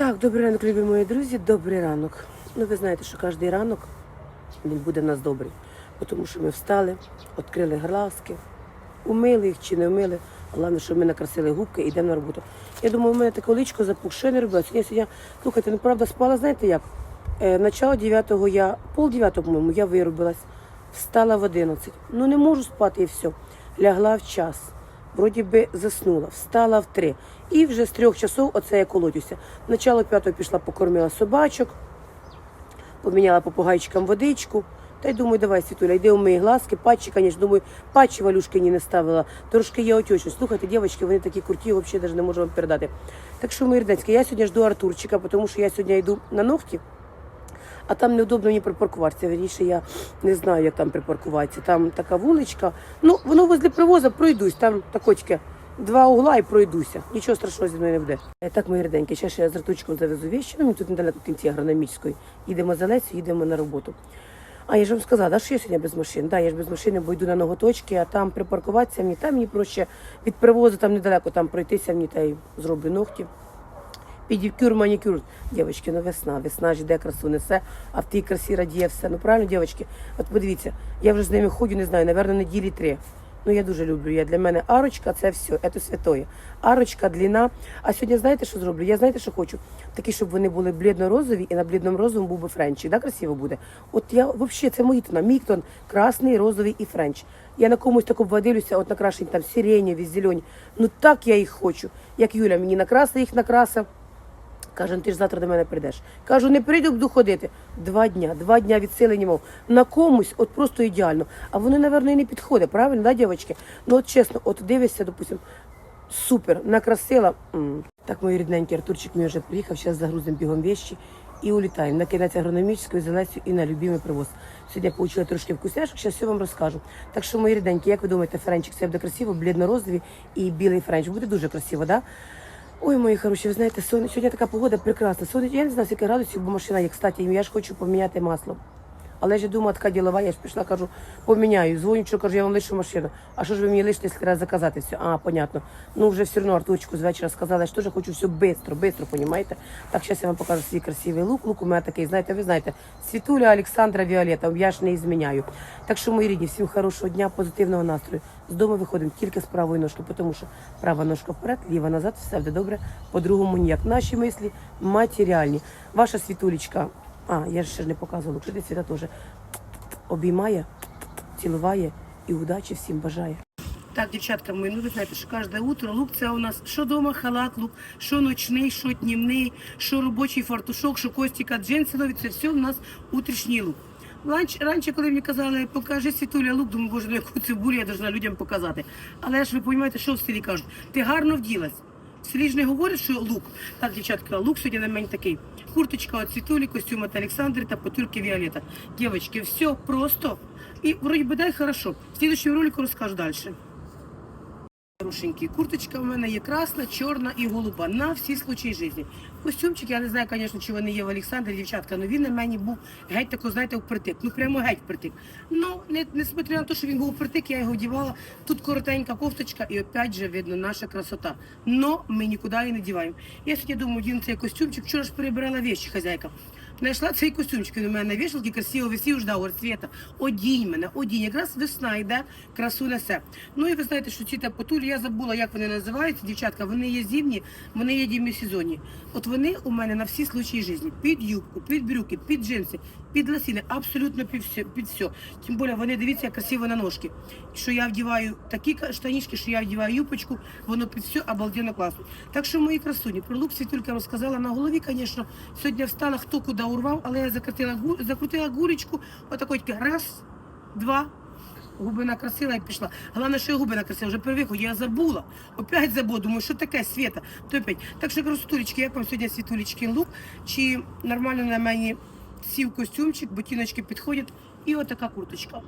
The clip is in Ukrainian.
Так, добрий ранок, любі мої друзі, добрий ранок. Ну, ви знаєте, що кожен ранок він буде в нас добрий. Тому що ми встали, відкрили глазки, умили їх чи не умили. Головне, що ми накрасили губки і йдемо на роботу. Я думаю, у мене таке личко запух, що я не робила. Сьогодні, сьогодні, слухайте, ну правда спала, знаєте як? Е, начало 9-го я, пол 9 по-моєму, я виробилась, встала в 11. Ну не можу спати і все. Лягла в час. Вроді би заснула, встала в три. І вже з трьох часов оце я колотюся. Начало п'ятого пішла, покормила собачок, поміняла попугайчикам водичку. Та й думаю, давай, Світуля, йди умий глазки, патчі, звісно, думаю, патчі Валюшкині не ставила. Трошки я отечу. Слухайте, дівчатки, вони такі круті, взагалі навіть не можу вам передати. Так що, мої рідненькі, я сьогодні жду Артурчика, тому що я сьогодні йду на ногті, а там неудобно мені припаркуватися. Верніше, я не знаю, як там припаркуватися. Там така вуличка. Ну, воно возле привоза пройдусь, там такочки. Два угла і пройдуся. Нічого страшного зі мною не буде. Е, Так, мої ріденькі, ще ж я з Артурчиком завезу вещи, ну, тут недалеко в кінці агрономічної. Їдемо за Лесю, їдемо на роботу. А я ж вам сказала, да, що я сьогодні без машин. Да, я ж без машини, бо йду на ноготочки, а там припаркуватися мені, там мені проще від привозу там недалеко там пройтися, мені та й зроблю ногті. Педикюр, манікюр. Дівчатки, ну весна, весна ж іде красу несе, а в тій красі радіє все. Ну правильно, дівчатки? От подивіться, я вже з ними ходжу, не знаю, напевно, неділі три. Ну я дуже люблю. Я для мене арочка це все, це святоє. Арочка, длина. А сьогодні знаєте, що зроблю? Я знаєте, що хочу? Такі, щоб вони були блідно-розові, і на блідному розовому був би френчик. Да, красиво буде. От я взагалі, це мої тона. Мій тон красний, розовий і френч. Я на комусь так обводилюся, от накрашені там сиренєві, зелені. Ну так я їх хочу. Як Юля мені накрасила їх накрасив. Каже, ну ти ж завтра до мене прийдеш. Кажу, не прийду, буду ходити. Два дня, два дня відсилені мов. На комусь от просто ідеально. А воно, напевно, і не підходить, правильно, да, дівчатки? Ну от чесно, от дивишся, допустим, супер, накрасила. М. Так, мої рідненькі, Артурчик мій вже приїхав, зараз загрузимо бігом вещі і улітаємо на кінець агрономічної залесю і на любимий привоз. Сьогодні я получила трошки вкусняшок, зараз все вам розкажу. Так що, мої рідненькі, як ви думаєте, френчик це буде красиво, блідно-розовий і білий френч. Буде дуже красиво, да? Ой, мої хороші, ви знаєте, сьогодні така погода прекрасна. Сонечко, я не знаю, скільки градусів, бо машина є. Кстати, я ж хочу поміняти масло. Але ж я думаю, така ділова, я ж пішла, кажу, поміняю. Дзвоню, що кажу, я вам лишу машину. А що ж ви мені лишите, якщо треба заказати все? А, понятно. Ну, вже все одно Артурчику з вечора сказала, я ж теж хочу все швидко, швидко, понімаєте? Так, зараз я вам покажу свій красивий лук. Лук у мене такий, знаєте, ви знаєте, Світуля, Олександра, Віолета, я ж не зміняю. Так що, мої рідні, всім хорошого дня, позитивного настрою. З дому виходимо тільки з правої ножки, тому що права ножка вперед, ліва назад, все буде добре. По-другому ніяк. Наші мислі матеріальні. Ваша світулечка, а, я ж ще не показувала, що ти теж обіймає, цілуває і удачі всім бажає. Так, дівчатка мої, ну ви знаєте, що кожне утро лук це у нас що дома халат лук, що ночний, що днівний, що робочий фартушок, що костіка джинсові, це все у нас утрішній лук. Ланч, раніше, коли мені казали, покажи світуля лук, думаю, боже, ну яку цибулю я должна людям показати. Але ж ви розумієте, що в селі кажуть, ти гарно вділась. В селі говорять, що лук. Так, дівчатка, лук сьогодні на мене такий. Курточка цвітулі, костюм от Олександри та потюрки Віолета. Дівчатки, все просто. І вроді би дай хорошо. В слідчому ролику розкажу далі. Хорошенькі. Курточка в мене є красна, чорна і голуба на всі случаї житті. Костюмчик, я не знаю, звісно, чи вони є в Олександрі, дівчатка, але він на мені був геть тако, знаєте, впритик. Ну прямо геть впритик. Ну, не, несмотря на те, що він був впритик, я його вдівала. Тут коротенька кофточка і опять же видно наша красота. Но ми нікуди її не діваємо. Я сьогодні думаю, дім цей костюмчик, вчора ж перебирала вещі хазяйка. Знайшла цей костюмчик, він у мене на вішалці, красиво висів, ждав, говорить, Света, одінь мене, одінь. Якраз весна йде, красу несе. Ну і ви знаєте, що ці тапотулі, я забула, як вони називаються, дівчатка, вони є зимні, вони є демісезонні. От вони у мене на всі случаї житті. Під юбку, під брюки, під джинси, під лосіни, абсолютно під все. Під все. Тим більше вони, дивіться, як красиво на ножки. Що я вдіваю такі штанішки, що я вдіваю юбочку, воно під все обалденно класно. Так що мої красуні, про лук світулька розказала на голові, звісно, сьогодні встала, хто куди урвав, але я закрутила, закрутила гулечку, отакой раз, два, Губи накрасила і пішла. Головне, що я губи накрасила, вже привикла, я забула. Опять забула, думаю, що таке світа, То опять. Так що красотулечки, як вам сьогодні світулечки лук? Чи нормально на мені сів костюмчик, ботиночки підходять і отака курточка.